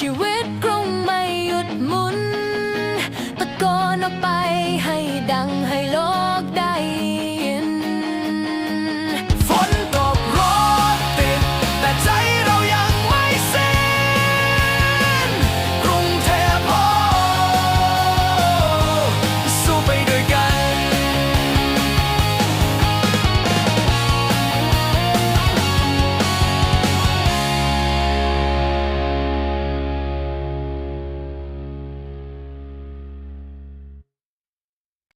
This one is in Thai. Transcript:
ชีวิตคงไม่หยุดหมุน ตะโกนออกไปให้ดังให้โล